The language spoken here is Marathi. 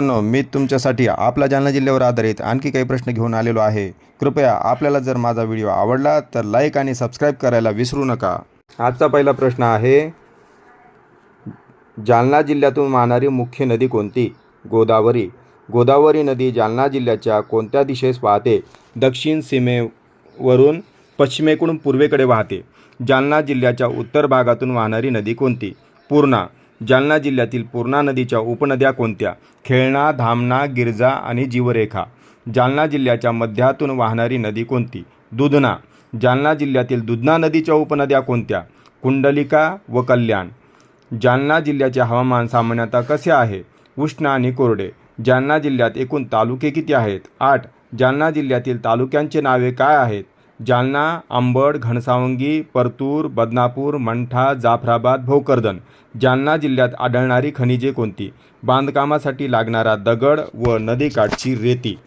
मित्रांनो मी तुमच्यासाठी आपला जालना जिल्ह्यावर आधारित आणखी काही प्रश्न घेऊन आलेलो आहे. कृपया आपल्याला जर माझा व्हिडिओ आवडला तर लाईक आणि सबस्क्राईब करायला विसरू नका. आजचा पहिला प्रश्न आहे जालना जिल्ह्यातून वाहणारी मुख्य नदी कोणती? गोदावरी. गोदावरी नदी जालना जिल्ह्याच्या कोणत्या दिशेस वाहते? दक्षिण सीमेवरून पश्चिमेकडून पूर्वेकडे वाहते. जालना जिल्ह्याच्या उत्तर भागातून वाहणारी नदी कोणती? पूर्णा. जालना जिल्ह्यातील पूर्णा नदीच्या उपनद्या कोणत्या? खेळणा धामणा गिरजा आणि जीवरेखा. जालना जिल्ह्याच्या मध्यातून वाहणारी नदी कोणती? दुधना. जालना जिल्ह्यातील दुधना नदीच्या उपनद्या कोणत्या? कुंडलिका व कल्याण. जालना जिल्ह्याचे हवामान सामान्यतः कसे आहे? उष्ण आणि कोरडे. जालना जिल्ह्यात एकूण तालुके किती आहेत? आठ. जालना जिल्ह्यातील तालुक्यांचे नावे काय आहेत? जालना आंबड घनसावंगी परतूर बदनापूर मंठा जाफराबाद भोकरदन. जालना जिल्ह्यात आढळणारी खनिजे कोणती? बांधकामासाठी लागणारा दगड व नदीकाठची रेती.